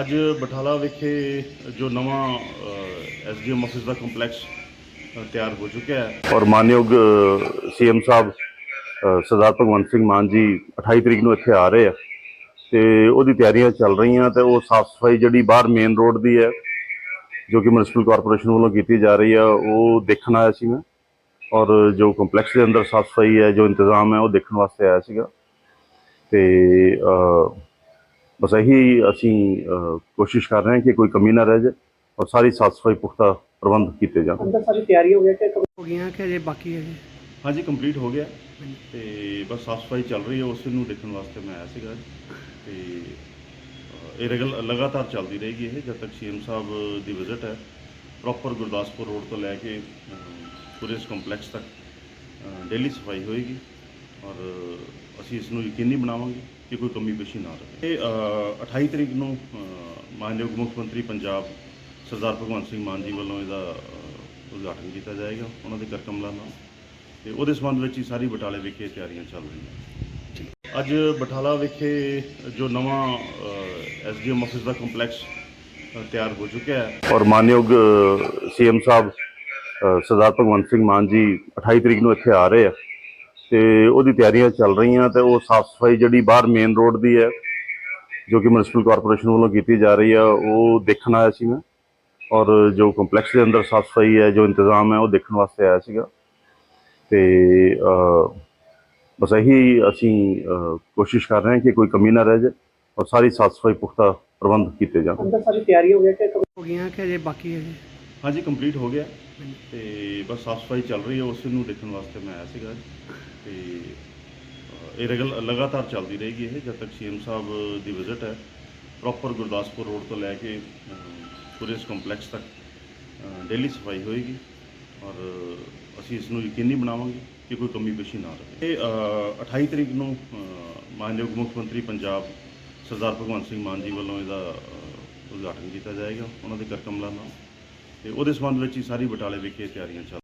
ਅੱਜ ਬਠਾਲਾ ਵਿਖੇ ਜੋ ਨਵਾਂ ਐਸਡੀਐਮ ਆਫਿਸ ਦਾ ਕੰਪਲੈਕਸ ਤਿਆਰ ਹੋ ਚੁੱਕਿਆ ਹੈ। ਔਰ ਮਾਨਯੋਗ ਸੀਐਮ ਸਾਹਿਬ ਸਰਦਾਰ ਭਗਵੰਤ ਸਿੰਘ ਮਾਨ ਜੀ 28 ਤਰੀਕ ਨੂੰ ਇੱਥੇ ਆ ਰਹੇ ਆ ਤੇ ਉਹਦੀ ਤਿਆਰੀਆਂ ਚੱਲ ਰਹੀਆਂ ਤੇ ਉਹ ਸਾਫ਼ ਸਫ਼ਾਈ ਜਿਹੜੀ ਬਾਹਰ ਮੇਨ ਰੋਡ ਦੀ ਹੈ, ਜੋ ਕਿ ਮਿਊਨਿਸਪਲ ਕਾਰਪੋਰੇਸ਼ਨ ਵੱਲੋਂ ਕੀਤੀ ਜਾ ਰਹੀ ਆ, ਉਹ ਦੇਖਣ ਆਇਆ ਸੀ ਮੈਂ। ਔਰ ਜੋ ਕੰਪਲੈਕਸ ਦੇ ਅੰਦਰ ਸਾਫ਼ ਸਫ਼ਾਈ ਹੈ, ਜੋ ਇੰਤਜ਼ਾਮ ਹੈ, ਉਹ ਦੇਖਣ ਵਾਸਤੇ ਆਇਆ ਸੀਗਾ। ਤੇ ਬਸ ਇਹੀ ਅਸੀਂ ਕੋਸ਼ਿਸ਼ ਕਰ ਰਹੇ ਹਾਂ ਕਿ ਕੋਈ ਕਮੀ ਨਾ ਰਹਿ ਜਾਏ ਔਰ ਸਾਰੀ ਸਾਫ਼ ਸਫ਼ਾਈ ਪੁਖਤਾ ਪ੍ਰਬੰਧ ਕੀਤੇ ਜਾਣ। ਅੰਦਰ ਸਾਰੀ ਤਿਆਰੀ ਹੋ ਗਿਆ ਕਿ ਹੋ ਗਈਆਂ ਕਿ ਅਜੇ ਬਾਕੀ ਹੈ? ਜੀ ਹਾਂਜੀ ਕੰਪਲੀਟ ਹੋ ਗਿਆ। ਤੇ ਬਸ ਸਾਫ਼ ਸਫ਼ਾਈ ਚੱਲ ਰਹੀ ਹੈ ਉਸ ਨੂੰ ਦੇਖਣ ਵਾਸਤੇ ਮੈਂ ਆਇਆ ਸੀਗਾ। ਤੇ ਇਹ ਰਗਲ ਲਗਾਤਾਰ ਚੱਲਦੀ ਰਹੇਗੀ ਇਹ ਜਦ ਤੱਕ ਸੀਐਮ ਸਾਹਿਬ ਦੀ ਵਿਜ਼ਿਟ ਹੈ। ਪ੍ਰੋਪਰ ਗੁਰਦਾਸਪੁਰ ਰੋਡ ਤੋਂ ਲੈ ਕੇ ਪੂਰੇ ਇਸ ਕੰਪਲੈਕਸ ਤੱਕ ਡੇਲੀ ਸਫ਼ਾਈ ਹੋਏਗੀ। ਔਰ ਅਸੀਂ ਇਸ ਨੂੰ ਯਕੀਨੀ ਬਣਾਵਾਂਗੇ। ਕਿ ਕੋਈ ਕਮੀ ਪੇਸ਼ੀ ਨਾ ਰਹੇ। ਇਹ ਅ, 28 ਤਰੀਕ ਨੂੰ ਅ, ਮਾਨਯੋਗ ਮੁੱਖ ਮੰਤਰੀ ਪੰਜਾਬ ਸਰਦਾਰ ਭਗਵੰਤ ਸਿੰਘ ਮਾਨ ਜੀ ਵੱਲੋਂ ਇਹਦਾ ਅ, ਉਦਘਾਟਨ ਕੀਤਾ ਜਾਏਗਾ ਉਹਨਾਂ ਦੇ ਕਰ ਕਮਲਾਂ ਨਾਲ। ਤੇ ਉਹਦੇ ਸੰਬੰਧ ਵਿੱਚ ਹੀ ਸਾਰੀ ਬਟਾਲੇ ਵਿਖੇ ਤਿਆਰੀਆਂ ਚੱਲ ਰਹੀਆਂ। ਅੱਜ ਬਟਾਲਾ ਵਿਖੇ ਜੋ ਨਵਾਂ ਐਸਡੀਐਮ ਆਫਿਸ ਦਾ ਕੰਪਲੈਕਸ ਅ, ਤਿਆਰ ਹੋ ਚੁੱਕਿਆ ਹੈ। ਔਰ ਮਾਨਯੋਗ ਸੀਐਮ ਸਾਹਿਬ ਅ, ਸਰਦਾਰ ਭਗਵੰਤ ਸਿੰਘ ਮਾਨ ਜੀ 28 ਤਰੀਕ ਨੂੰ ਇੱਥੇ ਆ ਰਹੇ ਆ। ਤੇ ਉਹਦੀ ਤਿਆਰੀਆਂ ਚੱਲ ਰਹੀਆਂ ਤੇ ਉਹ ਸਾਫ਼ ਸਫ਼ਾਈ ਜਿਹੜੀ ਬਾਹਰ ਮੇਨ ਰੋਡ ਦੀ ਹੈ ਜੋ ਕਿ ਮਿਊਨਿਸਪਲ ਕਾਰਪੋਰੇਸ਼ਨ ਵੱਲੋਂ ਕੀਤੀ ਜਾ ਰਹੀ ਆ ਉਹ ਦੇਖਣ ਆਇਆ ਸੀ ਮੈਂ। ਔਰ ਜੋ ਕੰਪਲੈਕਸ ਦੇ ਅੰਦਰ ਸਾਫ਼ ਸਫ਼ਾਈ ਹੈ ਜੋ ਇੰਤਜ਼ਾਮ ਹੈ ਉਹ ਦੇਖਣ ਵਾਸਤੇ ਆਇਆ ਸੀਗਾ। ਤੇ ਅ, ਬਸ ਇਹੀ ਅਸੀਂ ਕੋਸ਼ਿਸ਼ ਕਰ ਰਹੇ ਹਾਂ ਕਿ ਕੋਈ ਕਮੀ ਨਾ ਰਹਿ ਜਾਏ ਔਰ ਸਾਰੀ ਸਾਫ਼ ਸਫ਼ਾਈ ਪੁਖਤਾ ਪ੍ਰਬੰਧ ਕੀਤੇ ਜਾਣ। ਅੰਦਰ ਸਾਰੀ ਤਿਆਰੀ ਹੋ ਗਿਆ ਕਿ ਹੋ ਗਈਆਂ ਕਿ ਅਜੇ ਬਾਕੀ ਹੈ? ਜੀ ਹਾਂਜੀ ਕੰਪਲੀਟ ਹੋ ਗਿਆ। ਤੇ ਬਸ ਸਾਫ਼ ਸਫ਼ਾਈ ਚੱਲ ਰਹੀ ਹੈ ਉਸ ਨੂੰ ਦੇਖਣ ਵਾਸਤੇ ਮੈਂ ਆਇਆ ਸੀਗਾ। ਤੇ ਇਹ ਰਗਲ ਲਗਾਤਾਰ ਚੱਲਦੀ ਰਹੇਗੀ ਇਹ ਜਦ ਤੱਕ ਸੀਐਮ ਸਾਹਿਬ ਦੀ ਵਿਜ਼ਿਟ ਹੈ। ਪ੍ਰੋਪਰ ਗੁਰਦਾਸਪੁਰ ਰੋਡ ਤੋਂ ਲੈ ਕੇ ਅ, ਪੂਰੇ ਕੰਪਲੈਕਸ ਤੱਕ ਡੇਲੀ ਸਫ਼ਾਈ ਹੋਏਗੀ ਔਰ ਅਸੀਂ ਇਸ ਨੂੰ ਯਕੀਨੀ ਬਣਾਵਾਂਗੇ ਕਿ ਕੋਈ ਕਮੀ ਪੇਸ਼ੀ ਨਾ ਰਹੇ। ਇਹ ਅ, 28 ਤਰੀਕ ਨੂੰ ਮਾਨਯੋਗ ਮੁੱਖ ਮੰਤਰੀ ਪੰਜਾਬ ਸਰਦਾਰ ਭਗਵੰਤ ਸਿੰਘ ਮਾਨ ਜੀ ਵੱਲੋਂ ਇਹਦਾ ਉਦਘਾਟਨ ਕੀਤਾ ਜਾਏਗਾ। ਉਹਨਾਂ ਦੇ ਕਰ ਕਮਲਾਂ ਨਾਲ। ਤੇ ਉਹਦੇ ਸੰਬੰਧ ਵਿੱਚ ਹੀ ਸਾਰੀ ਬਟਾਲੇ ਵਿਖੇ ਤਿਆਰੀਆਂ ਚੱਲ